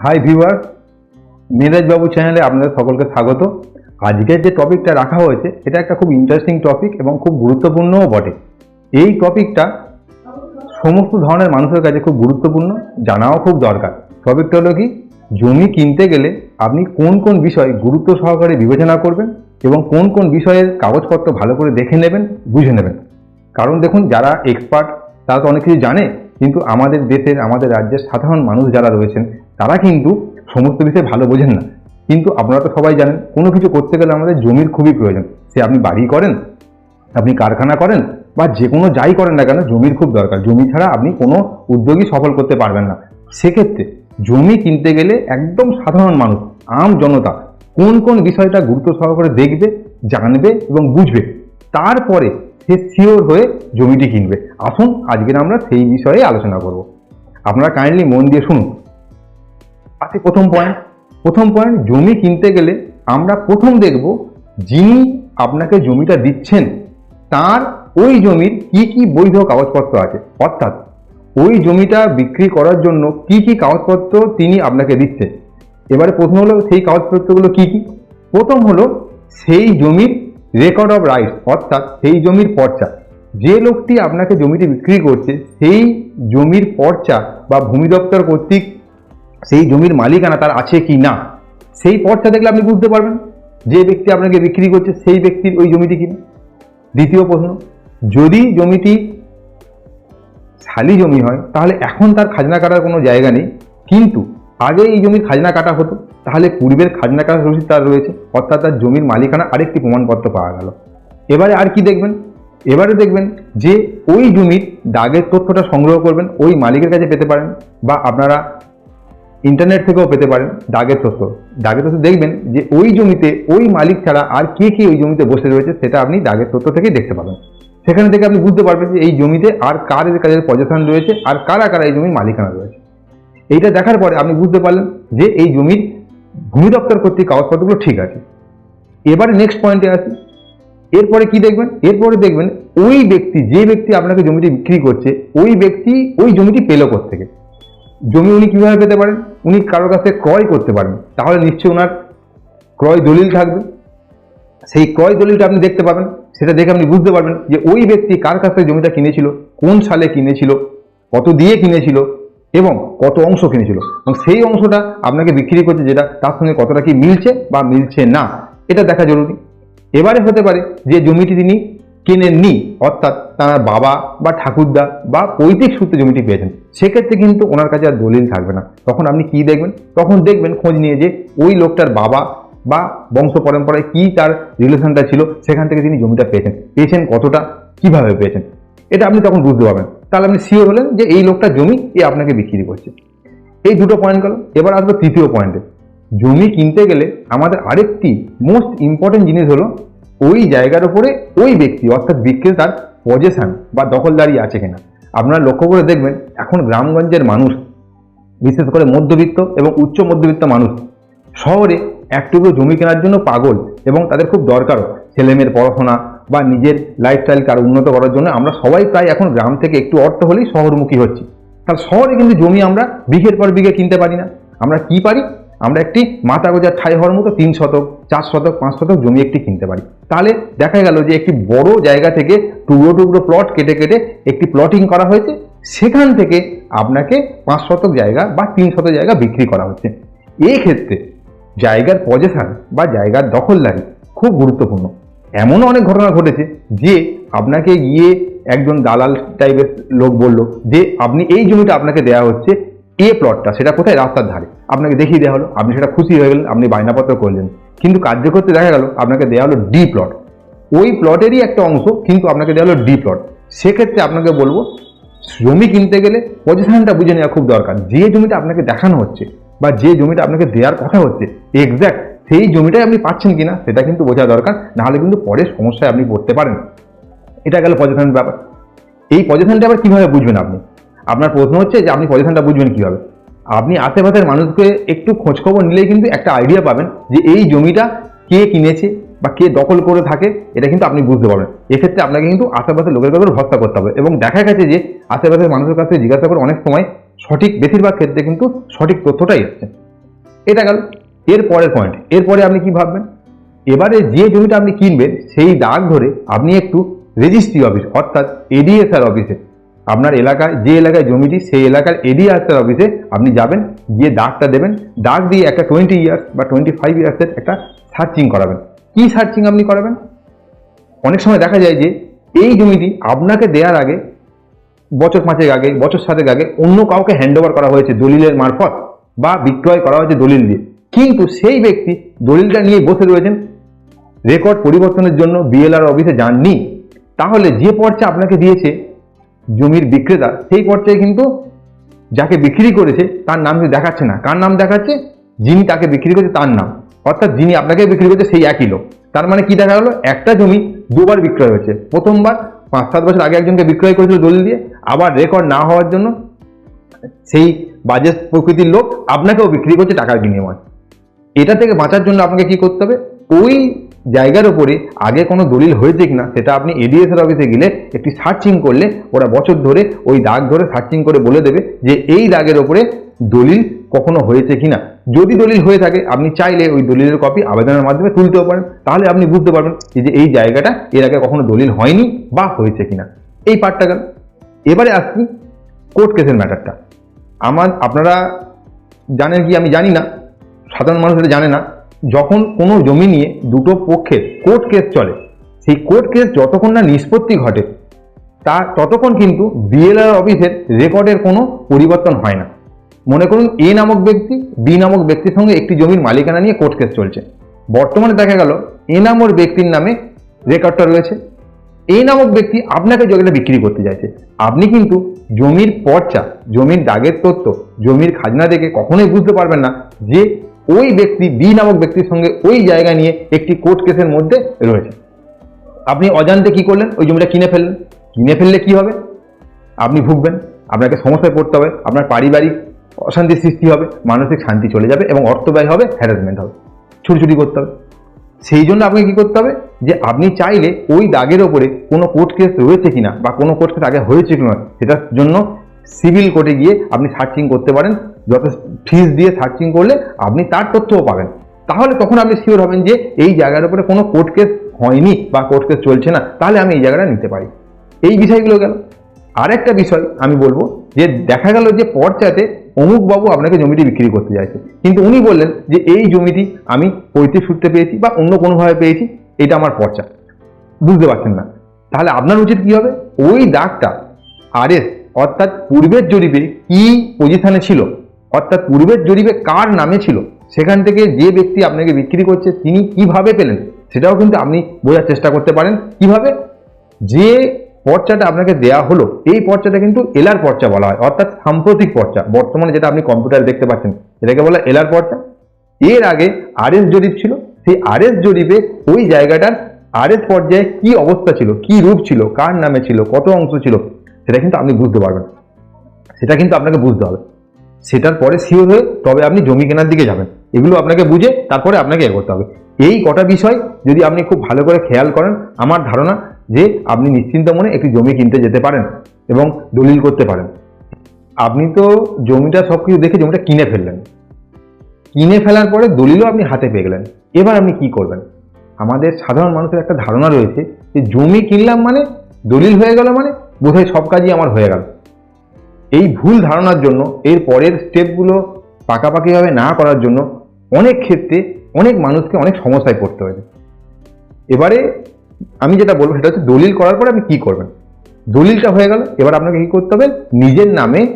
High viewer বাবু চ্যানেলে আপনাদের সকলকে স্বাগত। আজকের যে টপিকটা রাখা হয়েছে, এটা একটা খুব ইন্টারেস্টিং টপিক এবং খুব গুরুত্বপূর্ণও বটে। এই টপিকটা সমস্ত ধরনের মানুষের কাছে খুব গুরুত্বপূর্ণ, জানাও খুব দরকার। টপিকটা হলো কি, জমি কিনতে গেলে আপনি কোন কোন বিষয় গুরুত্ব সহকারে বিবেচনা করবেন এবং কোন কোন বিষয়ের কাগজপত্র ভালো করে দেখে নেবেন, বুঝে নেবেন। কারণ দেখুন, যারা এক্সপার্ট তারা তো অনেক কিছু জানে, কিন্তু আমাদের দেশের, আমাদের রাজ্যের সাধারণ মানুষ যারা রয়েছেন তারা কিন্তু সমস্ত বিষয়ে ভালো বোঝেন না। কিন্তু আপনারা তো সবাই জানেন, কোনো কিছু করতে গেলে আমাদের জমির খুবই প্রয়োজন। সে আপনি বাড়ি করেন, আপনি কারখানা করেন, বা যে কোনো যাই করেন না কেন, জমির খুব দরকার। জমি ছাড়া আপনি কোনো উদ্যোগই সফল করতে পারবেন না। সেক্ষেত্রে জমি কিনতে গেলে একদম সাধারণ মানুষ, আম জনতা, কোন কোন বিষয়টা গুরুত্ব সহকারে দেখবে, জানবে এবং বুঝবে, তারপরে সে শিওর হয়ে জমিটি কিনবে। আসুন, আজকের আমরা সেই বিষয়ে আলোচনা করব। আপনারা কাইন্ডলি মন দিয়ে শুনুন। আছে প্রথম পয়েন্ট প্রথম পয়েন্ট জমি কিনতে গেলে আমরা প্রথম দেখব যিনি আপনাকে জমিটা দিচ্ছেন, তার ওই জমির কি কি বৈধ কাগজপত্র আছে। অর্থাৎ ওই জমিটা বিক্রি করার জন্য কি কি কাগজপত্র তিনি আপনাকে দিচ্ছে এবারে প্রথম হলো সেই কাগজপত্রগুলো কি কি? প্রথম হলো সেই জমির রেকর্ড অফ রাইটস অর্থাৎ সেই জমির পর্চা। যে লোকটি আপনাকে জমিটি বিক্রি করছে, সেই জমির পর্চা বা ভূমি দপ্তর কর্তৃক সেই জমির মালিকানা তার আছে কি না, সেই পথটা দেখলে আপনি বুঝতে পারবেন যে ব্যক্তি আপনাকে বিক্রি করছে, সেই ব্যক্তির ওই জমিটি কিনা। দ্বিতীয় প্রশ্ন, যদি জমিটি শালি জমি হয়, তাহলে এখন তার খাজনা কাটার কোনো জায়গা নেই, কিন্তু আগে এই জমির খাজনা কাটা হতো, তাহলে পূর্বের খাজনা কাটার রসিদ তার রয়েছে, অর্থাৎ তার জমির মালিকানা আরেকটি প্রমাণপত্র পাওয়া গেল। এবারে আর কি দেখবেন? এবারে দেখবেন যে ওই জমির দাগের তথ্যটা সংগ্রহ করবেন, ওই মালিকের কাছে পেতে পারেন, বা আপনারা ইন্টারনেট থেকেও পেতে পারেন দাগের তথ্য। দাগের তথ্য দেখবেন যে ওই জমিতে, ওই মালিক ছাড়া আর কে কে ওই জমিতে বসে রয়েছে সেটা আপনি দাগের তথ্য থেকেই দেখতে পাবেন। সেখানে থেকে আপনি বুঝতে পারবেন যে এই জমিতে আর কার কাজের পজিশন রয়েছে আর কারা কারা এই জমির মালিকানা রয়েছে। এইটা দেখার পরে আপনি বুঝতে পারলেন যে এই জমির ভূমি দপ্তর কর্তৃক কাগজপত্রগুলো ঠিক আছে। এবারে নেক্সট পয়েন্টে আসি। এরপরে কি দেখবেন? এরপরে দেখবেন ওই ব্যক্তি, যে ব্যক্তি আপনাকে জমিটি বিক্রি করছে, ওই ব্যক্তি ওই জমিটি পেল থেকে জমি উনি কীভাবে পেতে পারেন? উনি কারোর কাছে ক্রয় করতে পারেন। তাহলে নিশ্চয়ই ওনার ক্রয় দলিল থাকবে। সেই ক্রয় দলিলটা আপনি দেখতে পাবেন। সেটা দেখে আপনি বুঝতে পারবেন যে ওই ব্যক্তি কার কাছ থেকে জমিটা কিনেছিল, কোন সালে কিনেছিল, কত দিয়ে কিনেছিল এবং কত অংশ কিনেছিল। এবং সেই অংশটা আপনাকে বিক্রি করছে যেটা তার সঙ্গে কতটা কি মিলছে বা মিলছে না, এটা দেখা জরুরি। এবারে হতে পারে যে জমিটি তিনি কেনেননি, অর্থাৎ তার বাবা বা ঠাকুরদা বা পৈতৃক সূত্রে জমিটি পেয়েছেন, সেক্ষেত্রে কিন্তু ওনার কাছে আর দলিল থাকবে না। তখন আপনি কি দেখবেন? তখন দেখবেন খোঁজ নিয়ে যে ওই লোকটার বাবা বা বংশ পরম্পরায় কি তার রিলেশনটা ছিল, সেখান থেকে তিনি জমিটা পেয়েছেন। পেয়েছেন কতটা? কীভাবে পেয়েছেন? এটা আপনি তখন বুঝতে পারবেন। তাহলে আপনি শিওর হলেন যে এই লোকটা জমি এ আপনাকে বিক্রি করছে। এই দুটো পয়েন্ট গেল। এবার আসব তৃতীয় পয়েন্টে জমি কিনতে গেলে আমাদের আরেকটি মোস্ট ইম্পর্টেন্ট জিনিস হলো ওই জায়গার উপরে ওই ব্যক্তি, অর্থাৎ বিক্রেতার পজেশন বা দখলদারি আছে কিনা। আপনারা লক্ষ্য করে দেখবেন, এখন গ্রামগঞ্জের মানুষ, বিশেষ করে মধ্যবিত্ত এবং উচ্চ মধ্যবিত্ত মানুষ, শহরে একটুকু জমি কেনার জন্য পাগল এবং তাদের খুব দরকারও ছেলেমেয়ের পড়াশোনা বা নিজের লাইফস্টাইলকে আরও উন্নত করার জন্য আমরা সবাই প্রায় এখন গ্রাম থেকে একটু অর্থ হলেই শহরমুখী হচ্ছি। তাহলে শহরে কিন্তু জমি আমরা বিঘের পর বিঘে কিনতে পারি না। আমরা কি পারি? আমরা একটি মাথা গোজার ঠাই হওয়ার মতো তিন শতক, চার শতক, পাঁচ শতক জমি একটি কিনতে পারি। তাহলে দেখা গেল যে একটি বড় জায়গা থেকে টুকরো টুকরো প্লট কেটে কেটে একটি প্লটিং করা হয়েছে। সেখান থেকে আপনাকে পাঁচ শতক জায়গা বা তিন শতক জায়গা বিক্রি করা হচ্ছে। এই ক্ষেত্রে জায়গার পজেশন বা জায়গার দখলদারি খুব গুরুত্বপূর্ণ। এমনও অনেক ঘটনা ঘটেছে যে আপনাকে গিয়ে একজন দালাল টাইপের লোক বলল যে, আপনি এই জমিটা আপনাকে দেওয়া হচ্ছে এ প্লটটা সেটা কোথায়? রাস্তার ধারে। আপনাকে দেখিয়ে দেওয়া হলো, আপনি সেটা খুশি হয়ে গেলেন, আপনি বায়নাপত্র করলেন। কিন্তু কার্য করতে দেখা গেল, আপনাকে দেওয়া হলো ডি প্লট ওই প্লটেরই একটা অংশ কিন্তু আপনাকে দেওয়া হলো ডি প্লট সেক্ষেত্রে আপনাকে বলব জমি কিনতে গেলে পজিশনটা বুঝে নেওয়া খুব দরকার। যে জমিটা আপনাকে দেখানো হচ্ছে বা যে জমিটা আপনাকে দেওয়ার কথা হচ্ছে এক্স্যাক্ট সেই জমিটাই আপনি পাচ্ছেন কিনা, সেটা কিন্তু বোঝা দরকার। নাহলে কিন্তু পরে সমস্যায় আপনি পড়তে পারেন এটা গেল পজিশনের ব্যাপার। এই পজিশনটা আবার কীভাবে বুঝবেন আপনি? আপনার প্রশ্ন হচ্ছে যে আপনি পজিশনটা বুঝবেন কীভাবে? আপনি আশেপাশের মানুষকে একটু খোঁজখবর নিলেই কিন্তু একটা আইডিয়া পাবেন যে এই জমিটা কে কিনেছে বা কে দখল করে থাকে, এটা কিন্তু আপনি বুঝতে পারবেন। এক্ষেত্রে আপনাকে কিন্তু আশেপাশের লোকের কাছে ভরসা করতে হবে এবং দেখা গেছে যে আশেপাশের মানুষের কাছে জিজ্ঞাসা করে অনেক সময় সঠিক বেশিরভাগ ক্ষেত্রে কিন্তু সঠিক তথ্যটাই আসছে। এটা গেল। এর পরের পয়েন্ট এরপরে আপনি কি ভাববেন? এবারে যে জমিটা আপনি কিনবেন, সেই দাগ ধরে আপনি একটু রেজিস্ট্রি অফিস অর্থাৎ এডিএসআর অফিসে আপনার এলাকায়, যে এলাকায় জমিটি সেই এলাকার এডিএসআর অফিসে আপনি যাবেন, গিয়ে দাগটা দেবেন। ডাক দিয়ে একটা টোয়েন্টি ইয়ার্স বা টোয়েন্টি ফাইভ ইয়ার্সের একটা সার্চিং করাবেন। কি সার্চিং আপনি করাবেন? অনেক সময় দেখা যায় যে, এই জমিটি আপনাকে দেওয়ার আগে, বছর পাঁচেক আগে, বছর সাতেক আগে অন্য কাউকে হ্যান্ড করা হয়েছে দলিলের মারফত বা বিক্রয় করা হয়েছে দলিল দিয়ে। কিন্তু সেই ব্যক্তি দলিলটা নিয়ে বসে রয়েছেন রেকর্ড পরিবর্তনের জন্য বিএলআর অফিসে যাননি। তাহলে যে পর্চা আপনাকে দিয়েছে জমির বিক্রেতা, সেই পর্যায়ে কিন্তু যাকে বিক্রি করেছে তার নাম কিন্তু দেখাচ্ছে না। কার নাম দেখাচ্ছে? যিনি তাকে বিক্রি করেছে তার নাম। অর্থাৎ যিনি আপনাকে বিক্রি করেছে সেই একই লোক। তার মানে কি দেখা গেলো? একটা জমি দুবার বিক্রয় হয়েছে। প্রথমবার পাঁচ, সাত বছর আগে একজনকে বিক্রয় করেছিল দলিল দিয়ে, আবার রেকর্ড না হওয়ার জন্য সেই বাজে প্রকৃতির লোক আপনাকেও বিক্রি করছে টাকার বিনিময়। এটা থেকে বাঁচার জন্য আপনাকে কি করতে হবে? ওই জায়গার উপরে আগে কোনো দলিল হয়েছে কিনা, সেটা আপনি এডিএসের অফিসে গেলে একটি সার্চিং করলে ওরা বছর ধরে ওই দাগ ধরে সার্চিং করে বলে দেবে যে এই দাগের ওপরে দলিল কখনো হয়েছে কিনা। যদি দলিল হয়ে থাকে, আপনি চাইলে ওই দলিলের কপি আবেদনের মাধ্যমে তুলতেও পারেন। তাহলে আপনি বুঝতে পারবেন যে এই জায়গাটা এর আগে কখনো দলিল হয়নি বা হয়েছে কিনা। এই পার্টটা গেল। এবারে আসছি কোর্ট কেসের ম্যাটারটা আমার, আপনারা জানেন কি আমি জানি না, সাধারণ মানুষ এটা জানে না। যখন কোনো জমি নিয়ে দুটো পক্ষের কোর্ট কেস চলে, সেই কোর্ট কেস যতক্ষণ না নিষ্পত্তি ঘটে, তা ততক্ষণ কিন্তু বিএলআর অফিসের রেকর্ডের কোনো পরিবর্তন হয় না। মনে করুন এ নামক ব্যক্তি বি নামক ব্যক্তির সঙ্গে একটি জমির মালিকানা নিয়ে কোর্ট কেস চলছে। বর্তমানে দেখা গেল এ নামক ব্যক্তির নামে রেকর্ডটা রয়েছে। এই নামক ব্যক্তি আপনাকে জমিটা বিক্রি করতে চাইছে আপনি কিন্তু জমির পর্চা, জমির দাগের তথ্য, জমির খাজনা দেখে কখনোই বুঝতে পারবেন না যে ওই ব্যক্তি বি নামক ব্যক্তির সঙ্গে ওই জায়গা নিয়ে একটি কোর্ট কেসের মধ্যে রয়েছে। আপনি অজান্তে কি করলেন? ওই জমিটা কিনে ফেললেন। কিনে ফেললে কি হবে? আপনি ভুগবেন। আপনাকে সমস্যায় পড়তে হবে। আপনার পারিবারিক অশান্তির সৃষ্টি হবে। মানসিক শান্তি চলে যাবে এবং অর্থ ব্যয় হবে হ্যারাসমেন্ট হবে। ছুটি করতে হবে। সেই জন্য আপনাকে কি করতে হবে? যে আপনি চাইলে ওই দাগের ওপরে কোনো কোর্ট কেস রয়েছে কিনা বা কোনো কোর্ট কেস আগে হয়েছে কিনা সেটার জন্য সিভিল কোর্টে গিয়ে আপনি সার্চিং করতে পারেন। যত ফিস দিয়ে সার্চিং করলে আপনি তার তথ্যও পাবেন। তাহলে তখন আপনি শিওর হবেন যে এই জায়গার উপরে কোনো কোর্ট কেস হয়নি বা কোর্ট কেস চলছে না, তাহলে আমি এই জায়গাটা নিতে পারি। এই বিষয়গুলো গেল। আরেকটা বিষয় আমি বলব যে দেখা গেল যে পর্চাতে অমুক বাবু আপনাকে জমিটি বিক্রি করতে চাইছে। কিন্তু উনি বললেন যে এই জমিটি আমি পৈতৃক সূত্রে পেয়েছি বা অন্য কোনোভাবে পেয়েছি, এটা আমার পর্চা। বুঝতে পারছেন না। তাহলে আপনার উচিত কি হবে? ওই দাগটা আরএস অর্থাৎ পূর্বের জরিপে কি পজিশানে ছিল অর্থাৎ পূর্বের জরিপে কার নামে ছিল? সেখান থেকে যে ব্যক্তি আপনাকে বিক্রি করছে, তিনি কীভাবে পেলেন? সেটাও কিন্তু আপনি বোঝার চেষ্টা করতে পারেন। কীভাবে? যে পর্চাটা আপনাকে দেয়া হলো, এই পর্চাটা কিন্তু এলার পর্চা বলা হয়, অর্থাৎ সাম্প্রতিক পর্চা। বর্তমানে যেটা আপনি কম্পিউটারে দেখতে পাচ্ছেন, এটাকে বলা এলার পর্চা। এর আগে আরএস জরিপ ছিল, সেই আরএস জরিপে ওই জায়গাটার আরএস পর্যায়ে কি অবস্থা ছিল, কি রূপ ছিল, কার নামে ছিল, কত অংশ ছিল, সেটা কিন্তু আপনি বুঝতে পারবেন। সেটা কিন্তু আপনাকে বুঝতে হবে। সেটার পরে শিওর হয়ে তবে আপনি জমি কেনার দিকে যাবেন। এগুলো আপনাকে বুঝে তারপরে আপনাকে এ করতে হবে। এই কটা বিষয় যদি আপনি খুব ভালো করে খেয়াল করেন, আমার ধারণা যে আপনি নিশ্চিন্ত মনে একটি জমি কিনতে যেতে পারেন এবং দলিল করতে পারেন। আপনি তো জমিটা সব কিছু দেখে জমিটা কিনে ফেললেন। কিনে ফেলার পরে দলিলও আপনি হাতে পেয়ে গেলেন। এবার আপনি কি করবেন? আমাদের সাধারণ মানুষের একটা ধারণা রয়েছে যে জমি কিনলাম মানে দলিল হয়ে গেল মানে বোধহয় সব কাজই আমার হয়ে গেল। এই ভুল ধারণার জন্য, এর পরের স্টেপগুলো পাকাপাকিভাবে না করার জন্য অনেক ক্ষেত্রে অনেক মানুষকে অনেক সমস্যায় পড়তে হয়েছে। এবারে আমি যেটা বলব সেটা হচ্ছে দলিল করার পরে আপনি কী করবেন? দলিলটা হয়ে গেল, এবার আপনাকে কী করতে হবে? নিজের নামে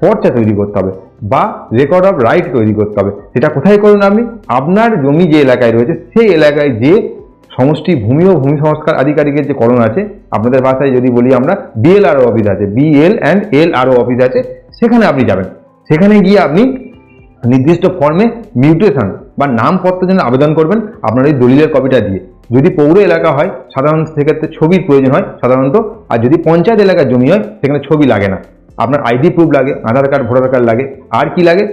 পর্চা তৈরি করতে হবে বা রেকর্ড অফ রাইট তৈরি করতে হবে। সেটা কোথায় করুন আপনি? আপনার জমি যে এলাকায় রয়েছে, সেই এলাকায় যে সমষ্টি ভূমি ও ভূমি সংস্কার আধিকারিকের যে করণ আছে, আপনাদের ভাষায় যদি বলি আমরা বিএলআরও অফিস আছে BL and L RO office আছে, সেখানে আপনি যাবেন। সেখানে গিয়ে আপনি নির্দিষ্ট ফর্মে মিউটেশন বা নামপত্রের জন্য আবেদন করবেন আপনার এই দলিলের কপিটা দিয়ে। যদি পৌর এলাকা হয় সাধারণত সেক্ষেত্রে ছবির প্রয়োজন হয় সাধারণত, আর যদি পঞ্চায়েত এলাকার জমি হয়, সেখানে ছবি লাগে না। আপনার আইডি প্রুফ লাগে, আধার কার্ড ভোটার কার্ড লাগে, আর কি লাগে?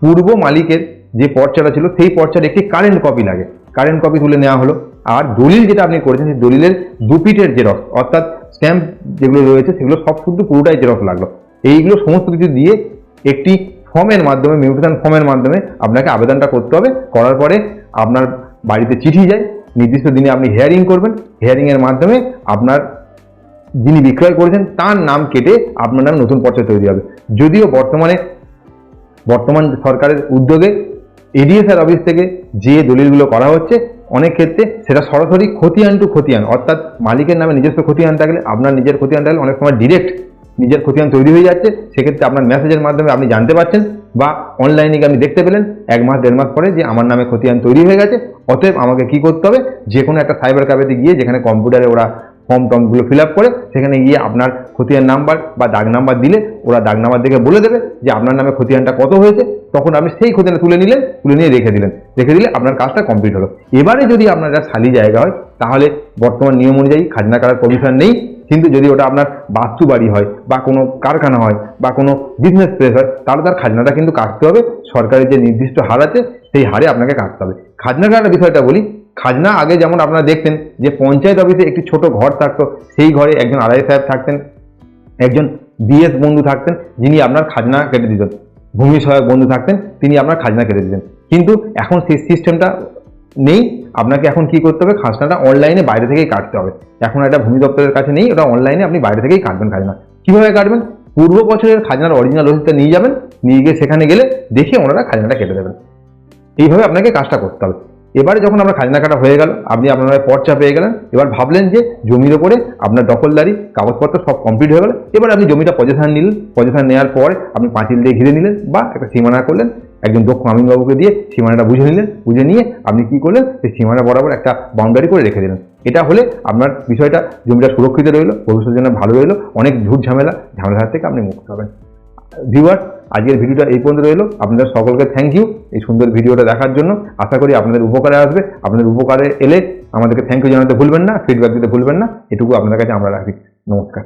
পূর্ব মালিকের যে পর্চাটা ছিল, সেই পর্চার একটি কারেন্ট কপি লাগে। কারেন্ট কপি তুলে নেওয়া হলো। আর দলিল যেটা আপনি করেছেন, সেই দলিলের দুপিটের জেরক্স অর্থাৎ স্ট্যাম্প যেগুলো রয়েছে, সেগুলো সব শুদ্ধ পুরোটাই জেরক্স লাগল। এইগুলো সমস্ত কিছু দিয়ে একটি ফর্মের মাধ্যমে মিউটেশন ফর্মের মাধ্যমে আপনাকে আবেদনটা করতে হবে। করার পরে আপনার বাড়িতে চিঠি যায়, নির্দিষ্ট দিনে আপনি হেয়ারিং করবেন। হেয়ারিংয়ের মাধ্যমে আপনার যিনি বিক্রয় করেছেন, তার নাম কেটে আপনার নামে নতুন পর্চা তৈরি হবে। যদিও বর্তমানে, বর্তমান সরকারের উদ্যোগে এডিএসআর অফিস থেকে যে দলিলগুলো করা হচ্ছে অনেক ক্ষেত্রে সেটা সরাসরি খতিয়ান টু খতিয়ান, অর্থাৎ মালিকের নামে নিজস্ব খতিয়ান থাকলে, আপনার নিজের খতিয়ান থাকলে অনেক সময় ডিরেক্ট নিজের খতিয়ান তৈরি হয়ে যাচ্ছে। সেক্ষেত্রে আপনার মেসেজের মাধ্যমে আপনি জানতে পারছেন বা অনলাইনে গিয়ে আপনি দেখতে পেলেন এক মাস, দেড় মাস পরে যে আমার নামে খতিয়ান তৈরি হয়ে গেছে। অতএব আমাকে কি করতে হবে? যে কোনো একটা সাইবার ক্যাফেতে গিয়ে যেখানে কম্পিউটারে ওরা ফর্ম টর্মগুলো ফিল করে সেখানে গিয়ে আপনার খতিয়ান নাম্বার বা দাগ নাম্বার দিলে ওরা দাগ নাম্বার দেখে বলে দেবে যে আপনার নামে খতিয়ানটা কত হয়েছে। তখন আপনি সেই খতিয়ানটা তুলে নিলেন, তুলে নিয়ে রেখে দিলেন। রেখে দিলে আপনার কাজটা কমপ্লিট হলো। এবারে যদি আপনার একটা খালি জায়গা হয়, তাহলে বর্তমান নিয়ম অনুযায়ী খাজনা কাটার পারমিশন নেই। কিন্তু যদি ওটা আপনার বাস্তু বাড়ি হয় বা কোনো কারখানা হয় বা কোনো বিজনেস প্লেস হয়, তাহলে তার খাজনাটা কিন্তু কাটতে হবে। সরকারের যে নির্দিষ্ট হার আছে, সেই হারে আপনাকে কাটতে হবে। খাজনা কাটার বিষয়টা বলি খাজনা আগে যেমন আপনারা দেখতেন যে পঞ্চায়েত অফিসে একটি ছোট ঘর থাকতো, সেই ঘরে একজন আড়াই সাহেব থাকতেন, একজন বিএস বন্ধু থাকতেন, যিনি আপনার খাজনা কেটে দিতেন। ভূমি সহায়ক বন্ধু থাকতেন, তিনি আপনার খাজনা কেটে দিতেন। কিন্তু এখন সেই সিস্টেমটা নেই, আপনাকে এখন কি করতে হবে? খাজনাটা অনলাইনে বাইরে থেকেই কাটতে হবে। এখন একটা ভূমি দপ্তরের কাছে নেই, ওটা অনলাইনে আপনি বাইরে থেকেই কাটবেন খাজনা। কীভাবে কাটবেন? পূর্ব বছরের খাজনার অরিজিনাল রসিদটা নিয়ে যাবেন, নিয়ে গিয়ে সেখানে গেলে দেখে ওনারা খাজনাটা কেটে দেবেন। এইভাবে আপনাকে কাজটা করতে হবে। এবারে যখন আমরা খাজনা কাটা হয়ে গেল, আপনি আপনার পর্চা পেয়ে গেলেন, এবার ভাবলেন যে জমির ওপরে আপনার দখলদারি, কাগজপত্র সব কমপ্লিট হয়ে গেল। এবার আপনি জমিটা পজিশন নিলেন, পজিশন নেওয়ার পর আপনি পাঁচিল দিয়ে ঘিরে নিলেন বা একটা সীমানা করলেন, একজন দক্ষ আমিনবাবুকে দিয়ে সীমানাটা বুঝে নিলেন, বুঝে নিয়ে আপনি কি করলেন, সেই সীমানা বরাবর একটা বাউন্ডারি করে রেখে দিলেন। এটা হলে আপনার বিষয়টা জমিটা সুরক্ষিত রইল, ভবিষ্যতের জন্য ভালো রইল, অনেক ঝুট ঝামেলা ঝামেলা থেকে আপনি মুক্ত হবেন। ভিউয়ার আজকের ভিডিওটা এই পর্যন্ত রইল। আপনাদের সকলকে থ্যাংক ইউ এই সুন্দর ভিডিওটা দেখার জন্য। আশা করি আপনাদের উপকারে আসবে। আপনাদের উপকারে এলে আমাদেরকে থ্যাংক ইউ জানাতে ভুলবেন না ফিডব্যাক দিতে ভুলবেন না। এটুকু আপনাদের কাছে আমরা রাখি। নমস্কার।